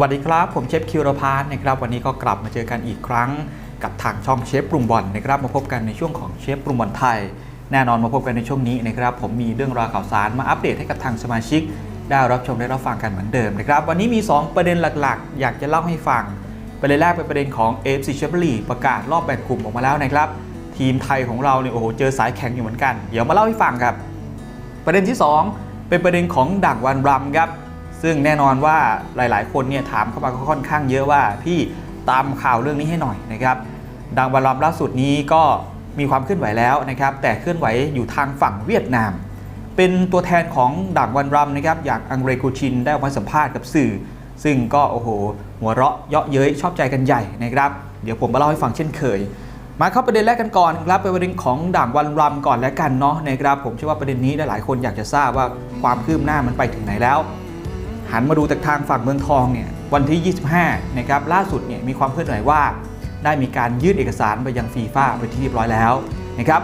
วัสดีครับ ผมเชฟคิวรพานนะครับวันนี้ก็กลับมาเจอกันอีกครั้ง กับทางช่องเชฟปรุงบอลนะครับมาพบกันในช่วงของเชฟปรุงบอลไทย แน่นอนมาพบกันในช่วงนี้นะครับผมมีเรื่องราวข่าวสารมาอัปเดตให้กับทางสมาชิก ได้รับชมได้รับฟังกันเหมือนเดิมนะครับวันนี้มี 2 ประเด็นหลักๆ อยากจะเล่าให้ฟังประเด็นแรกเป็นประเด็นของ AFC c h a m p i o n League ประกาศรอบแบ่งกลุ่มออกมาแล้วนะครับทีมไทยของเราเนี่ยโอ้โหเจอสายแข็งอยู่เหมือนกัน เดี๋ยวมาเล่าให้ฟังครับ ประเด็นที่ 2 เป็นประเด็นของด่างวันรำครับ ซึ่งแน่นอนว่าหลาย ๆ คนเนี่ยถามเข้ามาก็ค่อนข้างเยอะว่าพี่ตามข่าวเรื่องนี้ให้หน่อยนะครับด่างวันรำล่าสุดนี้ก็มีความเคลื่อนไหวแล้วนะครับ แต่เคลื่อนไหวอยู่ทางฝั่งเวียดนาม เป็นตัวแทนของด่างวันรำนะครับ อย่างอังเรกูชินได้ออกมาสัมภาษณ์กับสื่อ ซึ่งก็โอ้โห หัวเราะเยาะเย้ยชอบใจกันใหญ่นะครับ เดี๋ยวผมมาเล่าให้ฟังเช่นเคย มาเข้าประเด็นแรกกันก่อนครับเป็นประเด็นของด่างวันรำก่อนแล้วกันเนาะนะครับผมเชื่อว่าประเด็นนี้หลายคนอยากจะทราบว่าความคืบหน้ามันไปถึงไหนแล้ว หันมาดูจากทางฝั่งเมืองทองเนี่ยวันที่ 25 นะครับล่าสุดเนี่ยมีความเคลื่อนไหวว่า ได้มีการยื่นเอกสารไปยังฟีฟ่าไปนที่เรียบร้อยแล้วนะครับ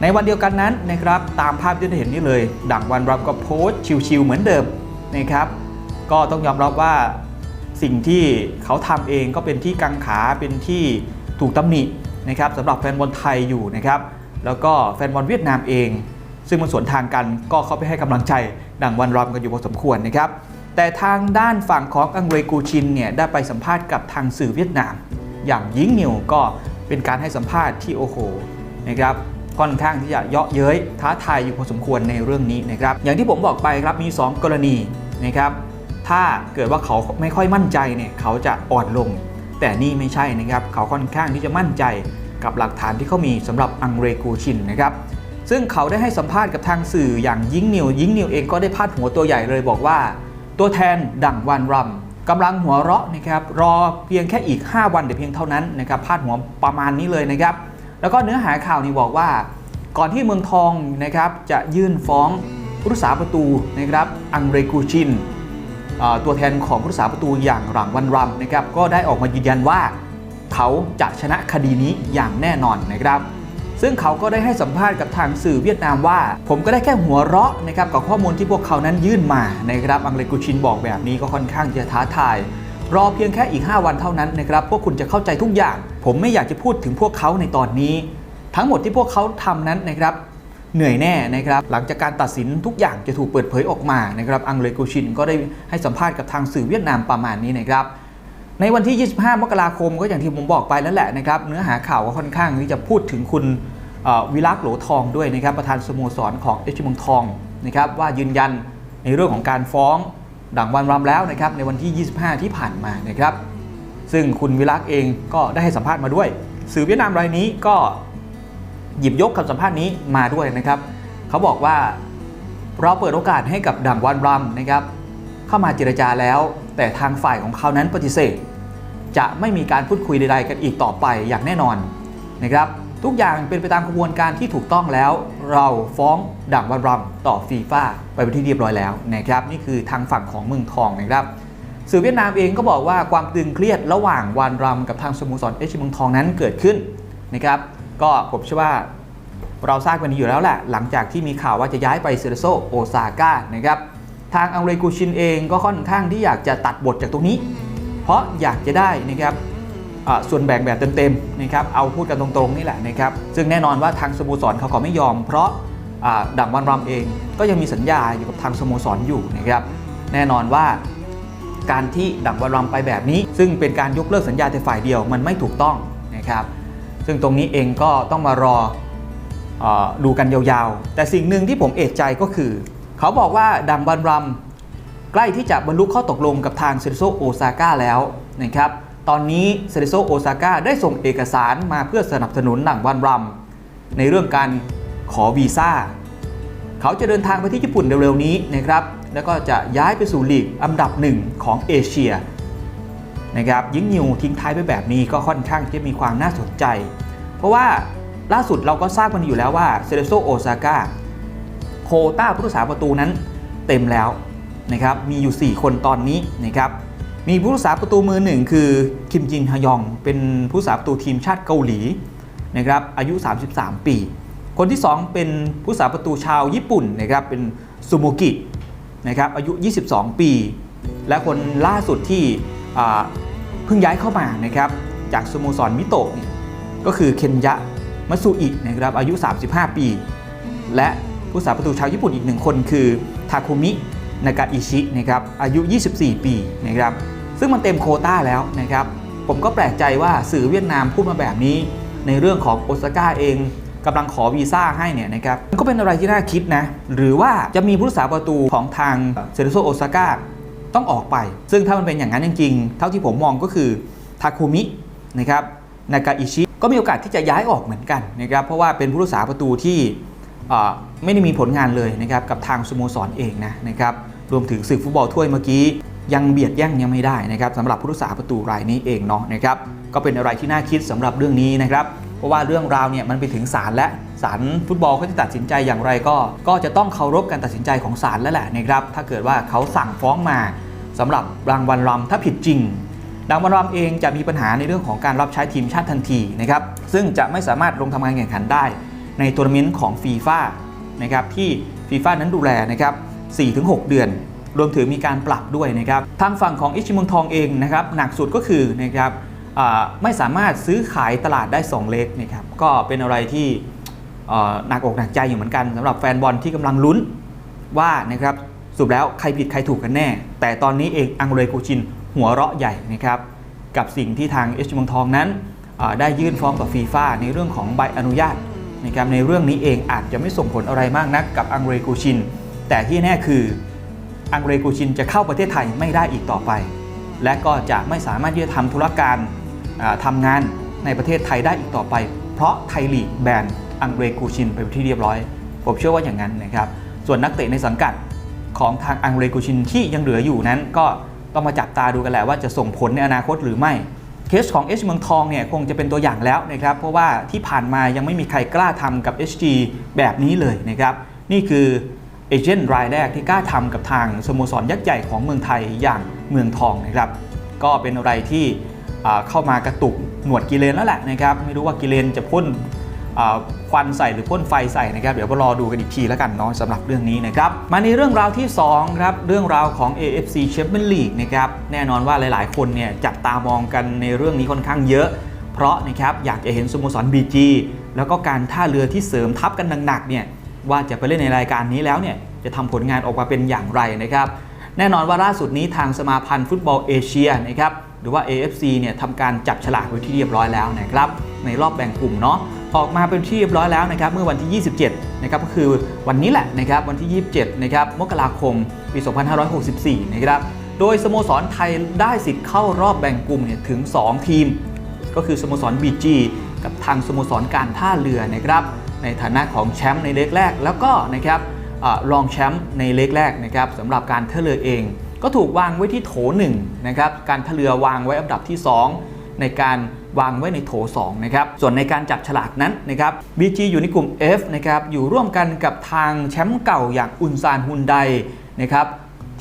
ในวันเดียวกันนั้นนะครับตามภาพที่ได้เห็นนี่เลย ดังวันรับก็โพสต์ชิวๆเหมือนเดิมนะครับก็ต้องยอมรับว่าสิ่งที่เขาทำเองก็เป็นที่กังขาเป็นที่ถูกตำหนินะครับสำหรับแฟนบอลไทยอยู่นะครับแล้วก็แฟนบอลเวียดนามเอง ซึ่งมันสวนทางกันก็เข้าไปให้กำลังใจดังวันรอมกันอยู่พอสมควรนะครับ แต่ทางด้านฝั่งของอังเรกูชินเนี่ยได้ไปสัมภาษณ์กับทางสื่อเวียดนาม อย่างยิงนิวก็เป็นการให้สัมภาษณ์ที่โอ้โหนะครับค่อนข้างที่จะเยาะเย้ยท้าทายอยู่พอสมควรในเรื่องนี้นะครับอย่างที่ผมบอกไปครับมี 2 กรณีนะครับถ้าเกิดว่าเขาไม่ค่อยมั่นใจเนี่ยเขาจะอ่อนลง แต่นี่ไม่ใช่นะครับเขาค่อนข้างที่จะมั่นใจกับหลักฐานที่เขามีสำหรับอังเรกูชินนะครับซึ่งเขาได้ให้สัมภาษณ์กับทางสื่ออย่างยิงนิวยิงนิวเองก็ได้พาดหัวตัวใหญ่เลยบอกว่า ตัวแทนดั่งวันรำกำลังหัวเราะนะครับรอเพียงแค่อีก 5 วันเดี๋ยวเพียงเท่านั้นนะครับพาดหัวประมาณนี้เลยนะครับ แล้วก็เนื้อหาข่าวนี้บอกว่า ก่อนที่เมืองทองนะครับจะยื่นฟ้องผู้รักษาประตูนะครับอังเรกูชินตัวแทนของผู้รักษาประตูอย่างหลังวันรำนะครับก็ได้ออกมายืนยันว่า เขาจะชนะคดีนี้อย่างแน่นอนนะครับ ซึ่งเขาก็ได้ให้สัมภาษณ์กับทางสื่อเวียดนามว่า ผมก็ได้แค่หัวเราะนะครับกับข้อมูลที่พวกเขานั้นยื่นมานะครับอังเลกูชินบอกแบบนี้ก็ค่อนข้างจะท้าทายรอเพียงแค่อีก 5 วันเท่านั้นนะครับพวกคุณจะเข้าใจทุกอย่าง ผมไม่อยากจะพูดถึงพวกเขาในตอนนี้ ทั้งหมดที่พวกเขาทำนั้นนะครับเหนื่อยแน่นะครับ หลังจากการตัดสินทุกอย่างจะถูกเปิดเผยออกมานะครับ อังเลกูชินก็ได้ให้สัมภาษณ์กับทางสื่อเวียดนามประมาณนี้นะครับ ในวันที่ 25 มกราคมก็อย่างที่ผมบอกไปแล้วแหละนะครับ เนื้อหาข่าวก็ค่อนข้างที่จะพูดถึงคุณ วิรักษ์โหลทองด้วยนะครับประธานสโมสรของเอชมงทองนะครับว่ายืนยันในเรื่องของการฟ้องดังวันรำแล้วนะครับในวันที่ 25 ที่ผ่านมานะครับซึ่งคุณวิรักษ์เองก็ได้ให้สัมภาษณ์มาด้วย สื่อเวียดนามรายนี้ก็หยิบยกคำสัมภาษณ์นี้มาด้วยนะครับเขาบอกว่าเราเปิดโอกาสให้กับดังวันรำนะครับเข้ามาเจรจาแล้ว แต่ทางฝ่ายของเขานั้นปฏิเสธ จะไม่มีการพูดคุยใดๆกันอีกต่อไปอย่างแน่นอนนะครับ ทุกอย่างเป็นไปตามกระบวนการที่ถูกต้องแล้ว เราฟ้องดั่งวันรำต่อฟีฟ่าไปเป็นที่เรียบร้อยแล้วนะครับนี่คือทางฝั่งของเมืองทองนะครับสื่อเวียดนามเองก็บอกว่าความตึงเครียดระหว่างวันรำกับทางสโมสรเอชเมืองทองนั้นเกิดขึ้นนะครับก็ผมเชื่อว่าเราทราบกันดีอยู่แล้วแหละ หลังจากที่มีข่าวว่าจะย้ายไปเซเรโซโอซาก้านะครับทางอังเรกูชินเองก็ค่อนข้างที่อยากจะตัดบทจากตรงนี้ เพราะอยากจะได้นะครับ ส่วนแบ่งแบบเต็มๆนะครับเอาพูดกันตรงๆนี่แหละนะครับซึ่งแน่นอนว่าทางสโมสรเขาก็ไม่ยอม เพราะดังวันรำเองก็ยังมีสัญญาอยู่กับทางสโมสรอยู่นะครับแน่นอนว่าการที่ดังวันรำไปแบบนี้ ซึ่งเป็นการยกเลิกสัญญาแต่ฝ่ายเดียวมันไม่ถูกต้องนะครับซึ่งตรงนี้เองก็ต้องมารออดูกันยาวๆ แต่สิ่งหนึ่งที่ผมเอกใจก็คือ เขาบอกว่าดังบันรัมใกล้ที่จะบรรลุข้อตกลงกับทางเซเรโซโอซาก้าแล้วนะครับ ตอนนี้เซเรโซโอซาก้าได้ส่งเอกสารมาเพื่อสนับสนุนดังบันรัม ในเรื่องการขอวีซ่า เขาจะเดินทางไปที่ญี่ปุ่นเร็วๆนี้นะครับ แล้วก็จะย้ายไปสู่ลีกอันดับหนึ่งของเอเชียนะครับยิงนิวทิ้งท้ายไปแบบนี้ก็ค่อนข้างที่จะมีความน่าสนใจ เพราะว่าล่าสุดเราก็ทราบกันอยู่แล้วว่าเซเรโซโอซาก้าโคต้าผู้รักษาประตูนั้นเต็มแล้วนะครับ มีอยู่ 4 คนตอนนี้นะครับ มีผู้รักษาประตูมือหนึ่งคือคิมจินฮยอง เป็นผู้รักษาประตูทีมชาติเกาหลีนะครับอายุ 33 ปี คนที่ 2 เป็นผู้รักษาประตูชาวญี่ปุ่นนะครับเป็นซูโมกินะครับอายุ 22 ปี และคนล่าสุดที่เพิ่งย้ายเข้ามานะครับจากสโมสรมิโตะก็คือเคนยะมัตสุอินะครับอายุ 35 ปี และผู้สาประตูชาวญี่ปุ่นอีกหนึ่งคนคือทาคุมิ นากาอิชินะครับอายุ 24 ปีนะครับซึ่งมันเต็มโคต้าแล้วนะครับผมก็แปลกใจว่าสื่อเวียดนามพูดมาแบบนี้ ในเรื่องของโอซาก้าเองกำลังขอวีซ่าให้เนี่ยนะครับมันก็เป็นอะไรที่น่าคิดนะ หรือว่าจะมีผู้รักษาประตูของทางเซเรโซโอซาก้าต้องออกไป ซึ่งถ้ามันเป็นอย่างนั้นจริงๆ เท่าที่ผมมองก็คือทาคุมินะครับนากาอิชิก็มีโอกาสที่จะย้ายออกเหมือนกันนะครับเพราะว่าเป็นผู้รักษาประตูที่ไม่ได้มีผลงานเลยนะครับกับทางสโมสรเองนะนะครับ รวมถึงศึกฟุตบอลถ้วยเมื่อกี้ยังเบียดแย่งยังไม่ได้นะครับสำหรับผู้รักษาประตูรายนี้เองเนาะนะครับก็เป็นอะไรที่น่าคิดสำหรับเรื่องนี้นะครับเพราะว่าเรื่องราวเนี่ยมันไปถึงศาลและศาลฟุตบอลเขาจะตัดสินใจอย่างไรก็ ก็จะต้องเคารพการตัดสินใจของศาลแล้วแหละนะครับถ้าเกิดว่าเขาสั่งฟ้องมาสำหรับรางวัลรำถ้าผิดจริงดังวันรามเองจะมีปัญหาในเรื่องของการรับใช้ทีมชาติทันทีนะครับซึ่งจะไม่สามารถลงทำการแข่งขันได้ ในทัวร์นาเมนต์ของฟีฟ่านะครับที่ฟีฟ่านั้นดูแลนะครับ 4-6 เดือน รวมถึงมีการปรับด้วยนะครับทางฝั่งของอิชิมงทองเองนะครับหนักสุดก็คือนะครับไม่สามารถซื้อขายตลาดได้ 2 เล็กนะครับก็เป็นอะไรที่เอ่อหนักอกหนักใจอยู่เหมือนกันสำหรับแฟนบอลที่กำลังลุ้นว่านะครับสรุปแล้วใครผิดใครถูกกันแน่ แต่ตอนนี้เองอังเรโกชินหัวเราะใหญ่นะครับกับสิ่งที่ทางเอชมงทองนั้นได้ยื่นฟ้องต่อฟีฟ่าในเรื่องของใบอนุญาตนะครับในเรื่องนี้เองอาจจะไม่ส่งผลอะไรมากนักกับอังเรโกชิน แต่ที่แน่คืออังเรกูชินจะเข้าประเทศไทยไม่ได้อีกต่อไป และก็จะไม่สามารถที่จะทำธุรการอ่าทำงานในประเทศไทยได้อีกต่อไป เพราะไทยลีกแบนอังเรกูชินไปที่เรียบร้อย ผมเชื่อว่าอย่างนั้นนะครับ ส่วนนักเตะในสังกัดของทางอังเรกูชินที่ยังเหลืออยู่นั้น ก็ต้องมาจับตาดูกันแหละว่าจะส่งผลในอนาคตหรือไม่เคสของ H เมืองทองเนี่ยคงจะเป็นตัวอย่างแล้วนะครับ เพราะว่าที่ผ่านมายังไม่มีใครกล้าทำกับ HG แบบนี้เลยนะครับ นี่คือ เอเจนต์รายแรกที่กล้าทำกับทางสโมสรยักษ์ใหญ่ของเมืองไทยอย่างเมืองทองนะครับ ก็เป็นอะไรที่เข้ามากระตุกหนวดกิเลนแล้วแหละนะครับไม่รู้ว่ากิเลนจะพ่นควันใส่หรือพ่นไฟใส่นะครับ เดี๋ยวรอดูกันอีกทีแล้วกันเนาะสำหรับเรื่องนี้นะครับ มาในเรื่องราวที่2ครับเรื่องราวของ AFC Champions League นะครับแน่นอนว่าหลายๆ คนเนี่ยจับตามองกันในเรื่องนี้ค่อนข้างเยอะ เพราะนะครับอยากจะเห็นสโมสร BG แล้วก็การท่าเรือที่เสริมทัพกันหนักๆเนี่ย ว่าจะไปเล่นในรายการนี้แล้วเนี่ยจะทำผลงานออกมาเป็นอย่างไรนะครับ แน่นอนว่าล่าสุดนี้ทางสมาพันธ์ฟุตบอลเอเชียนะครับหรือว่า AFC เนี่ยทำการจับฉลากไว้ที่เรียบร้อยแล้วนะครับในรอบแบ่งกลุ่มเนาะออกมาเป็นที่เรียบร้อยแล้วนะครับเมื่อวันที่ 27 นะครับก็คือวันนี้แหละนะครับวันที่ 27 นะครับมกราคมปี 2564 นะครับโดยสโมสรไทยได้สิทธิ์เข้ารอบแบ่งกลุ่มเนี่ยถึง 2 ทีม ก็คือสโมสร BG กับทางสโมสรการท่าเรือนะครับ ในฐานะของแชมป์ในเล็กแรก แล้วก็นะครับอรองแชมป์ในเล็กแรกนะครับสำหรับการท่าเรือเอง ก็ถูกวางไว้ที่โถ1นะครับการท่าเรือวางไว้อันดับที่ 2 ในการวางไว้ในโถ2นะครับส่วนในการจับฉลากนั้นนะครับ BG อยู่ในกลุ่ม F นะครับอยู่ร่วมกันกับทางแชมป์เก่าอย่างอุนซานฮุนไดนะครับ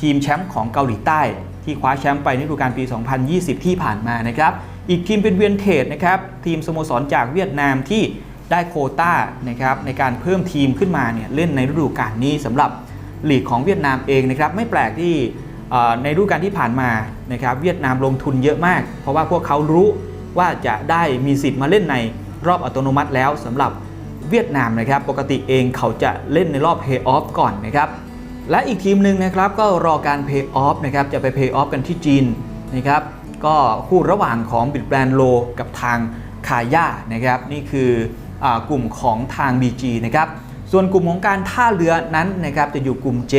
ทีมแชมป์ของเกาหลีใต้ ที่คว้าแชมป์ไปในฤดูกาลปี 2020 ที่ผ่านมานะครับอีกทีมเป็นเวียนเทจนะครับทีมสโมสรจากเวียดนามที่ ได้โคต้านะครับในการเพิ่มทีมขึ้นมาเนี่ยเล่นในฤดูกาลนี้สำหรับลีกของเวียดนามเองนะครับไม่แปลกที่ในฤดูกาลที่ผ่านมานะครับเวียดนามลงทุนเยอะมาก เพราะว่าพวกเขารู้ว่าจะได้มีสิทธิ์มาเล่นในรอบอัตโนมัติแล้วสำหรับเวียดนามนะครับปกติเองเขาจะเล่นในรอบเพย์ออฟก่อนนะครับและอีกทีมหนึ่งนะครับก็รอการเพย์ออฟนะครับจะไปเพย์ออฟกันที่จีนนะครับก็คู่ระหว่างของบิดแบรนด์โลกับทางคาย่านะครับนี่คือ กลุ่มของทาง BG นะครับส่วนกลุ่มของการท่าเรือนั้นนะครับจะอยู่กลุ่ม J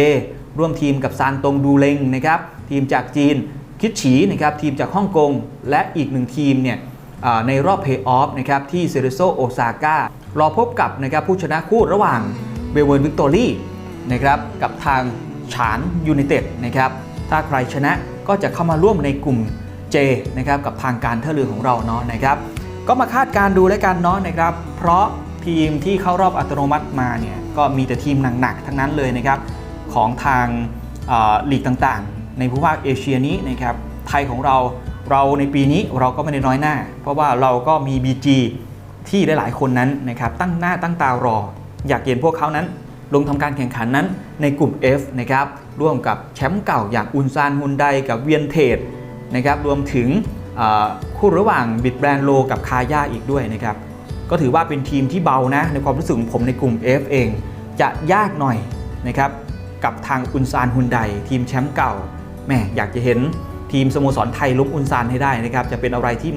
ร่วมทีมกับซานตงดูเลงนะครับทีมจากจีนคิดฉีนะครับทีมจากฮ่องกงและอีกหนึ่งทีมเนี่ยในรอบเพย์ออฟนะครับที่เซเรโซโอซาก้ารอพบกับนะครับผู้ชนะคู่ระหว่างเบเวิร์นวิกตอรี่นะครับกับทางฉานยูไนเต็ดนะครับถ้าใครชนะก็จะเข้ามาร่วมในกลุ่ม J นะครับกับทางการท่าเรือของเราเนาะนะครับ ก็มาคาดการดูแล้วกันเนาะนะครับ เพราะทีมที่เข้ารอบอัตโนมัติมาเนี่ยก็มีแต่ทีมหนักๆทั้งนั้นเลยนะครับของทางเอ่อลีกต่างๆ ในภูมิภาคเอเชียนี้นะครับไทยของเราเราในปีนี้เราก็ไม่ได้น้อยหน้า เพราะว่าเราก็มี BG ที่หลายๆคนนั้นนะครับตั้งหน้าตั้งตารอ อยากเห็นพวกเขานั้น ลงทำการแข่งขันนั้นในกลุ่ม F นะครับร่วมกับแชมป์เก่าอย่างอุนซานฮุนไดกับเวียนเทดนะครับรวมถึง คู่ระหว่างบิดแบรนด์โลกับคาย่าอีกด้วยนะครับ ก็ถือว่าเป็นทีมที่เบานะ ในความรู้สึกของผมในกลุ่ม F เอง จะยากหน่อยนะครับ กับทางอุนซานฮุนไดทีมแชมป์เก่าแม่อยากจะเห็นทีมสโมสรไทยล้มอุนซานให้ได้นะครับ จะเป็นอะไรที่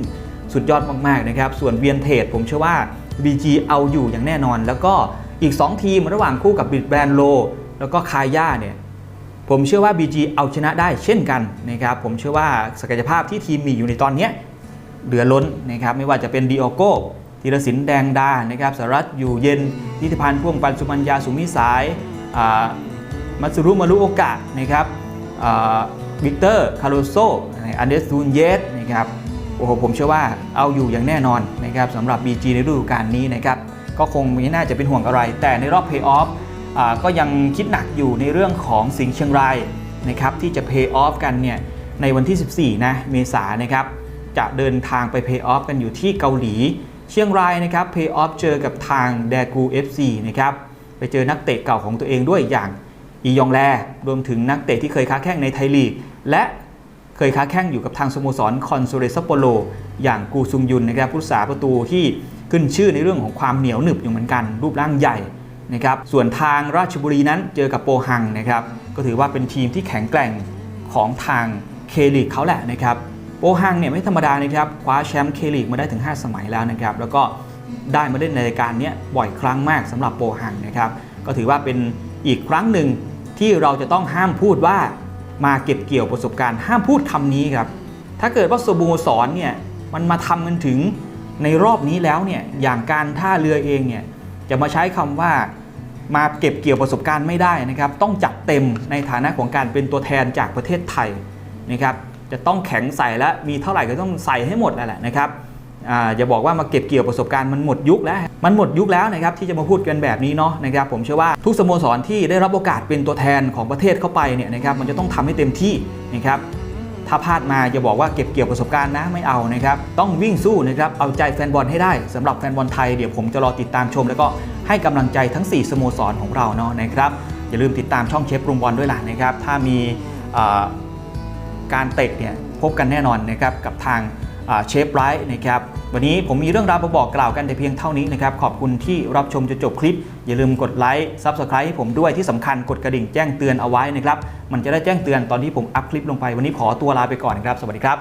สุดยอดมากๆนะครับ ส่วนเวียนเทจผมเชื่อว่า BG เอาอยู่อย่างแน่นอน แล้วก็อีก 2 ทีมระหว่างคู่กับบิดแบรนด์โลแล้วก็คาย่าเนี่ย ผมเชื่อว่า BG เอาชนะได้เช่นกันนะครับผมเชื่อว่าศักยภาพที่ทีมมีอยู่ในตอนนี้เหลือล้นนะครับไม่ว่าจะเป็นดิโอโก้ธีรศิลป์แดงดานะครับสหรัฐอยู่เย็นนิติพันธ์พ่วงปันสุมัญญาสุมิสายมัตสึรุมารุโอกะนะครับวิกเตอร์คาร์โลโซอันเดสตูนเยสนะครับโอ้โหผมเชื่อว่าเอาอยู่อย่างแน่นอนนะครับสำหรับ BG ในฤดูกาลนี้นะครับก็คงไม่น่าจะเป็นห่วงอะไร แต่ในรอบเพย์ออฟ ก็ยังคิดหนักอยู่ในเรื่องของสิงห์เชียงรายนะครับที่จะ pay off กันเนี่ยในวันที่ 14 นะเมษายนนะครับจะเดินทางไป pay off กันอยู่ที่เกาหลี เชียงรายนะครับ pay off เจอกับทางแดกู FC นะครับไปเจอนักเตะเก่าของตัวเองด้วยอย่างอียองแลรวมถึงนักเตะที่เคยค้าแข้งในไทยลีก และเคยค้าแข้งอยู่กับทางสโมสรคอนโซเรซัปโปโลอย่างกูซุงยุนนะครับผู้รักษาประตูที่ขึ้นชื่อในเรื่องของความเหนียวหนึบอยู่เหมือนกัน รูปร่างใหญ่ นะครับส่วนทางราชบุรีนั้นเจอกับโปฮังนะครับก็ถือว่าเป็นทีมที่แข็งแกร่งของทางเคลีกเขาแหละนะครับโปฮังเนี่ยไม่ธรรมดานะครับคว้าแชมป์เคลีกมาได้ถึง 5 สมัยแล้วนะครับแล้วก็ได้มาเล่นในรายการนี้บ่อยครั้งมากสำหรับโปฮังนะครับก็ถือว่าเป็นอีกครั้งหนึ่งที่เราจะต้องห้ามพูดว่ามาเก็บเกี่ยวประสบการณ์ห้ามพูดคำนี้ครับถ้าเกิดว่าสโมสรเนี่ยมันมาทำกันถึงในรอบนี้แล้วเนี่ยอย่างการท่าเรือเองเนี่ย จะมาใช้คำว่ามาเก็บเกี่ยวประสบการณ์ไม่ได้นะครับ ต้องจัดเต็มในฐานะของการเป็นตัวแทนจากประเทศไทยนะครับจะต้องแข็งใส่และมีเท่าไหร่ก็ต้องใส่ให้หมดแหละนะครับอ่าอย่าบอกว่ามาเก็บเกี่ยวประสบการณ์มันหมดยุคแล้ว มันหมดยุคแล้วนะครับที่จะมาพูดกันแบบนี้เนาะนะครับผมเชื่อว่าทุกสโมสรที่ได้รับโอกาสเป็นตัวแทนของประเทศเข้าไปเนี่ยนะครับมันจะต้องทำให้เต็มที่นะครับ ถ้าพลาดมาอย่าบอกว่าเก็บเกี่ยวประสบการณ์นะไม่เอานะครับ ต้องวิ่งสู้นะครับ เอาใจแฟนบอลให้ได้สำหรับแฟนบอลไทยเดี๋ยวผมจะรอติดตามชม แล้วก็ให้กำลังใจทั้ง 4สโมสรของเราเนาะนะครับ อย่าลืมติดตามช่องเชฟปรุงบอลด้วยล่ะนะครับ ถ้ามีการเตะเนี่ยพบกันแน่นอนนะครับกับทาง เชฟไรท์นะครับวันนี้ผมมีเรื่องราวมาบอกกล่าวกันแต่เพียงเท่านี้นะครับขอบคุณที่รับชมจนจบคลิป อย่าลืมกดไลค์ซับสไครต์ให้ผมด้วยที่สำคัญกดกระดิ่งแจ้งเตือนเอาไว้นะครับมันจะได้แจ้งเตือนตอนที่ผมอัพคลิปลงไปวันนี้ขอตัวลาไปก่อนครับสวัสดีครับ